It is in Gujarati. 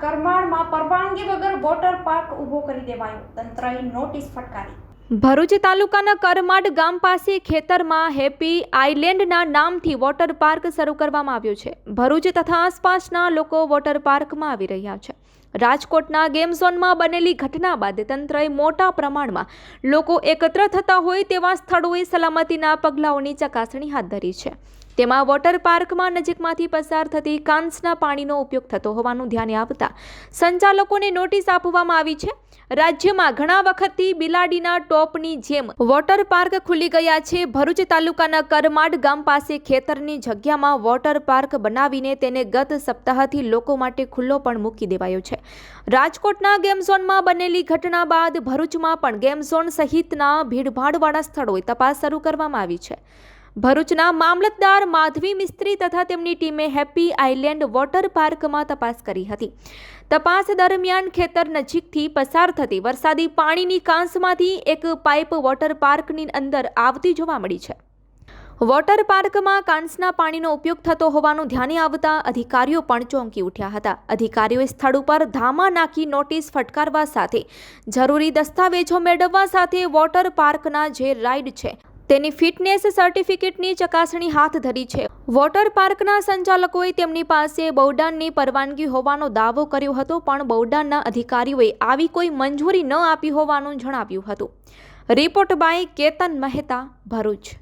કરમાળમાં પરવાનગી વગર વોટર પાર્ક ઊભો કરી દેવાયો. તંત્રએ નોટિસ ફટકારી. ભરૂચ તાલુકાના કરમાડ ગામ પાસે ખેતરમાં હેપી આઇલેન્ડના નામથી વોટર પાર્ક શરૂ કરવામાં આવ્યું છે. ભરૂચ તથા આસપાસના લોકો વોટર પાર્કમાં આવી રહ્યા છે. રાજકોટના ગેમ ઝોનમાં બનેલી ઘટના બાદ તંત્રએ મોટા પ્રમાણમાં લોકો એકત્ર થતા હોય તેવા સ્થળોએ સલામતીના પગલાઓની ચકાસણી હાથ ધરી છે. તેમાં વોટર પાર્કમાં નજીકમાંથી પસાર થતી કાંસના પાણીનો ઉપયોગ થતો હોવાનું ધ્યાને આવતા સંચાલકોને નોટિસ આપવામાં આવી છે. રાજ્યમાં ઘણા વખતથી બિલાડીના ટોપની જેમ વોટર પાર્ક ખુલી ગયા છે. ભરૂચ તાલુકાના કરમાડ ગામ પાસે ખેતરની જગ્યામાં વોટર પાર્ક બનાવીને તેને ગત સપ્તાહથી લોકો માટે ખુલ્લો પણ મૂકી દેવાયો છે. રાજકોટના ગેમ ઝોનમાં બનેલી ઘટના બાદ ભરૂચમાં પણ ગેમ ઝોન સહિતના ભીડભાડવાળા સ્થળોએ તપાસ શરૂ કરવામાં આવી છે. ભરૂચના મામલતદાર માધવી મિસ્ત્રી તથા તેમની ટીમે હેપી આઇલેન્ડ વોટર પાર્કમાં તપાસ કરી હતી. તપાસ દરમિયાન ખેતર નજીકથી પસાર થતી વરસાદી પાણીની કાંસમાંથી એક પાઇપ વોટર પાર્કની અંદર આવતી જોવા મળી છે. વોટર પાર્કમાં કાંસના પાણીનો ઉપયોગ થતો હોવાનું ધ્યાને આવતા અધિકારીઓ પણ ચોંકી ઉઠ્યા હતા. અધિકારીઓએ સ્થળ ઉપર ધામા નાખી નોટિસ ફટકારવા સાથે જરૂરી દસ્તાવેજો મેળવવા સાથે વોટર પાર્કના જે રાઇડ છે તેની ફિટનેસ સર્ટિફિકેટની ચકાસણી હાથ ધરી છે. વોટર પાર્કના સંચાલકોએ તેમની પાસે બૌડાનની પરવાનગી હોવાનો દાવો કર્યો હતો, પણ બૌડાનના અધિકારીઓએ આવી કોઈ મંજૂરી ન આપી હોવાનું જણાવ્યું હતું. Report by Ketan Mehta, Bharuch.